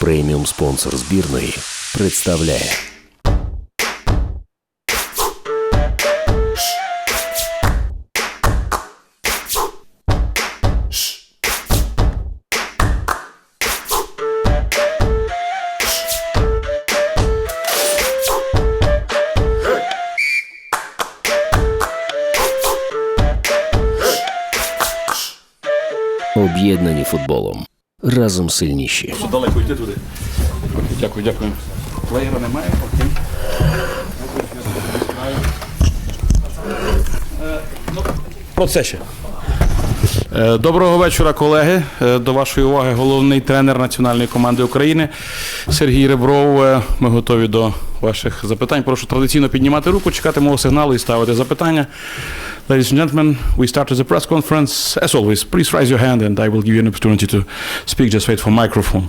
преміум спонсор збірної, представляє. Об'єднані футболом. Разом сильніші. Далеко йти туди? Дякую, дякую. Плеєра немає, окей. Про це ще. Е, Доброго вечора, колеги. Е, До вашої уваги головний тренер національної команди України Сергій Ребров. Е, Ми готові до ваших запитань. Прошу традиційно піднімати руку, чекати мого сигналу і ставити запитання. Ladies and gentlemen, we start the press conference. As always, please raise your hand and I will give you an opportunity to speak. Just wait for microphone.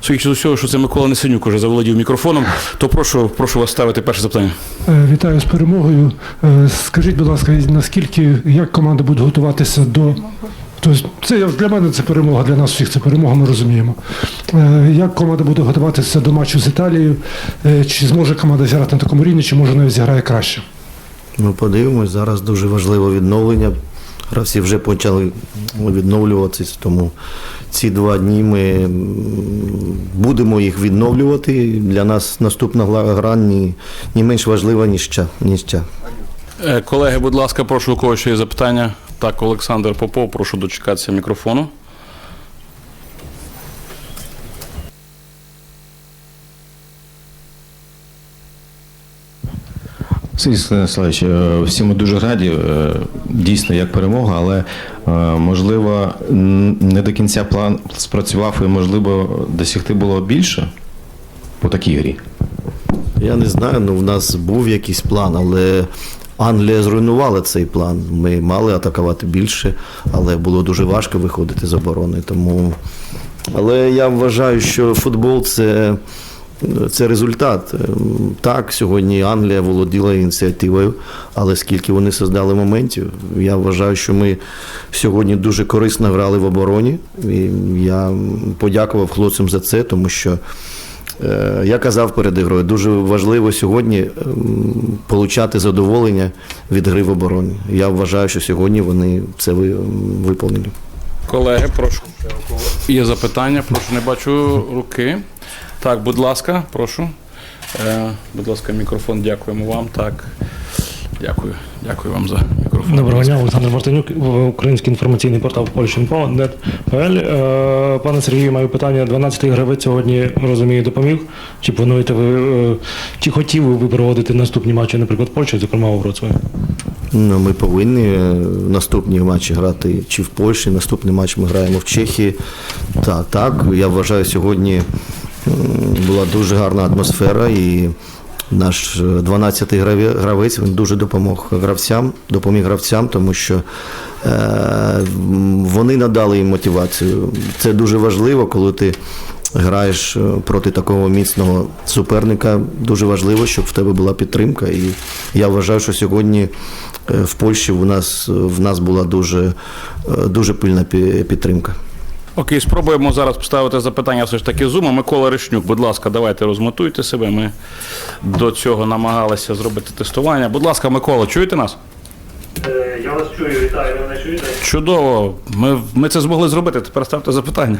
Судячи з усього, що це Микола Несенюк уже заволодів мікрофоном, то прошу, прошу вас ставити перше запитання. Е, Вітаю з перемогою. Е, Скажіть, будь ласка, наскільки як команда буде готуватися до. Тобто це для мене це перемога, для нас всіх це перемога, ми розуміємо. Е, Як команда буде готуватися до матчу з Італією? Е, Чи зможе команда зіграти на такому рівні, чи може навіть зіграє краще? Ну, подивимось, зараз дуже важливе відновлення. Гравці вже почали відновлюватись, тому ці два дні ми будемо їх відновлювати. Для нас наступна гра не, менш важлива, ніж ця. Е, Колеги, будь ласка, прошу у кого ще є запитання. Так, Олександр Попов, прошу дочекатися мікрофону. Сергій Станіславович, е, всі ми дуже раді, е, дійсно як перемога, але е, можливо не до кінця план спрацював і можливо досягти було більше по такій грі. Я не знаю, ну в нас був якийсь план, але Англія зруйнувала цей план. Ми мали атакувати більше, але було дуже важко виходити з оборони. Тому... Але я вважаю, що футбол це, це результат. Так, сьогодні Англія володіла ініціативою, але скільки вони создали моментів, я вважаю, що ми сьогодні дуже корисно грали в обороні. І я подякував хлопцям за це, тому що. Е, Я казав перед ігрою, дуже важливо сьогодні ем, получати задоволення від гри в обороні. Я вважаю, що сьогодні вони це ви- виповнили. Колеги, прошу. Є запитання, прошу, не бачу руки. Так, будь ласка, прошу. Е, будь ласка, мікрофон, дякуємо вам. Так. Дякую. Дякую вам за. Доброго дня, Олександр Мартинюк, український інформаційний портал Polshinpo.net.pl. Е, Пане Сергію, маю питання. 12-й гравець сьогодні розумію, допоміг. Чи плануєте ви, е, чи хотів ви проводити наступні матчі, наприклад, Польщі, зокрема у Вроцлаві? Ну, ми повинні е, наступні матчі грати чи в Польщі, наступний матч ми граємо в Чехії. Так, так, я вважаю, сьогодні була дуже гарна атмосфера і наш е, 12-й гравець він дуже допомог гравцям, допоміг гравцям, тому що е, вони надали їм мотивацію. Це дуже важливо, коли ти граєш е, проти такого міцного суперника. Дуже важливо, щоб в тебе була підтримка. І я вважаю, що сьогодні е, в Польщі в нас, в нас була дуже, е, дуже пильна підтримка. Окей, спробуємо зараз поставити запитання все ж таки зума. Микола Ришнюк, будь ласка, давайте розмотуйте себе. Ми до цього намагалися зробити тестування. Будь ласка, Микола, чуєте нас? Е, Я вас чую, вітаю, ви мене чуєте? Чудово. Ми, ми це змогли зробити. Тепер ставте запитання.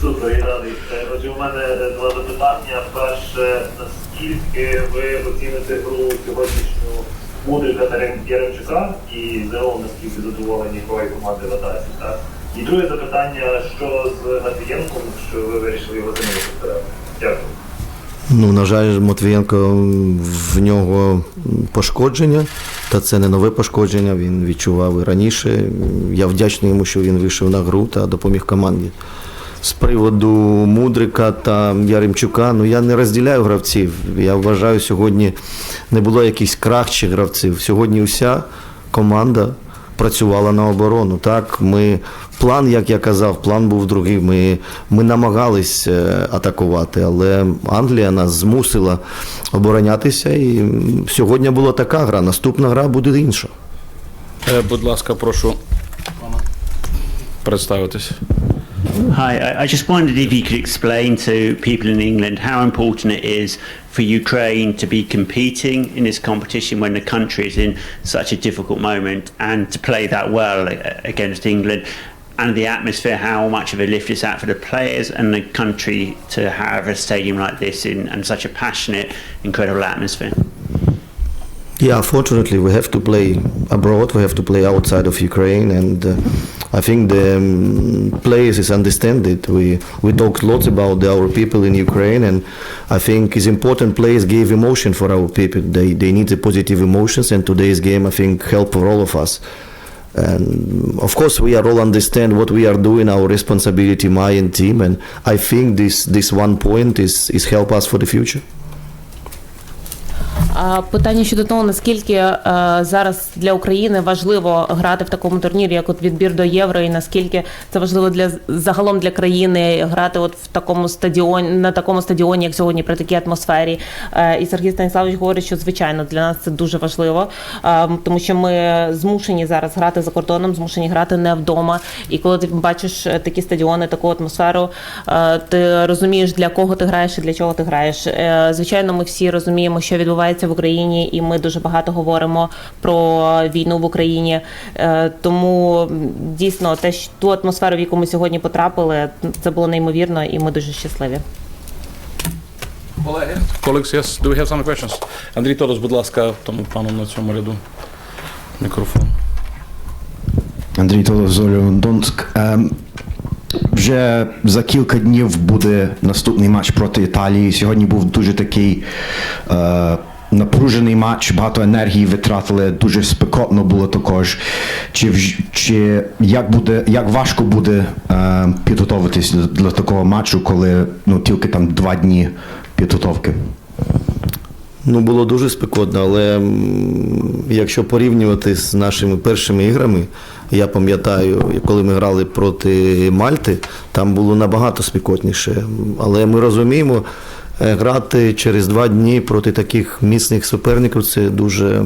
Супер, я радий. Е, Отже, у мене два запитання. Перше, наскільки ви оціните гру сьогоднішню та Яремчука і загалом наскільки задоволені якої команди в атаці, так? І друге запитання, що з Матвієнком, що ви вирішили його замінити? Дякую. Ну, на жаль, Матвієнко в нього пошкодження, та це не нове пошкодження. Він відчував і раніше. Я вдячний йому, що він вийшов на гру та допоміг команді. З приводу Мудрика та Яремчука, ну я не розділяю гравців. Я вважаю, сьогодні не було якихось кращих гравців. Сьогодні вся команда працювала на оборону. Так, ми план, як я казав, план був другий. Ми, ми намагались е, атакувати, але Англія нас змусила оборонятися. І сьогодні була така гра. Наступна гра буде інша. Е, будь ласка, прошу представитись. Hi, I, just wondered if you could explain to people in England how important it is for Ukraine to be competing in this competition when the country is in such a difficult moment and to play that well against England and the atmosphere, how much of a lift is that for the players and the country to have a stadium like this in and such a passionate, incredible atmosphere? Yeah, fortunately, we have to play abroad. We have to play outside of Ukraine, and uh, I think the um, players is understand it. We we talked lots about the, our people in Ukraine, and I think it's important. Players gave emotion for our people. They they need the positive emotions, and today's game I think help for all of us. And of course, we are all understand what we are doing, our responsibility, my and team, and I think this this one point is is help us for the future. Питання щодо того, наскільки е, зараз для України важливо грати в такому турнірі, як от відбір до євро, і наскільки це важливо для загалом для країни грати от в такому стадіоні на такому стадіоні, як сьогодні, при такій атмосфері. Е, І Сергій Станіславович говорить, що звичайно для нас це дуже важливо, е, тому що ми змушені зараз грати за кордоном, змушені грати не вдома. І коли ти бачиш такі стадіони, таку атмосферу, ти розумієш для кого ти граєш і для чого ти граєш. Звичайно, ми всі розуміємо, що відбувається в Україні, і ми дуже багато говоримо про війну в Україні. Е, Тому дійсно те, що- ту атмосферу, в яку ми сьогодні потрапили, це було неймовірно, і ми дуже щасливі. Колеги? Colleagues, yes, do we have some questions? Андрій Тодос, будь ласка, тому пану на цьому ряду. Мікрофон. Андрій Толов, Золю Донськ. Ем, вже за кілька днів буде наступний матч проти Італії. Сьогодні був дуже такий е, напружений матч, багато енергії витратили, дуже спекотно було також. Чи, чи як, буде, як важко буде е, підготуватись для, для такого матчу, коли ну, тільки там два дні підготовки? Ну, було дуже спекотно, але якщо порівнювати з нашими першими іграми, я пам'ятаю, коли ми грали проти Мальти, там було набагато спекотніше. Але ми розуміємо, грати через два дні проти таких міцних суперників це дуже,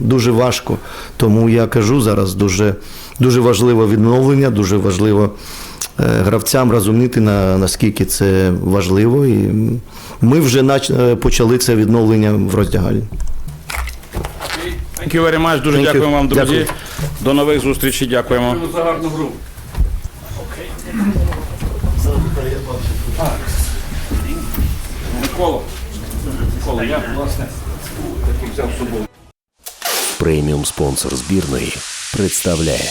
дуже важко. Тому я кажу зараз дуже, дуже важливе відновлення, дуже важливо е, гравцям розуміти, на, наскільки це важливо. І ми вже е, почали це відновлення в роздягальні. Thank you very much. Дуже Thank you. дякуємо вам, друзі. Дякую. До нових зустрічей. Дякуємо. За гарну гру. Микола. Микола, я, власне, таким взяв з. Преміум спонсор збірної представляє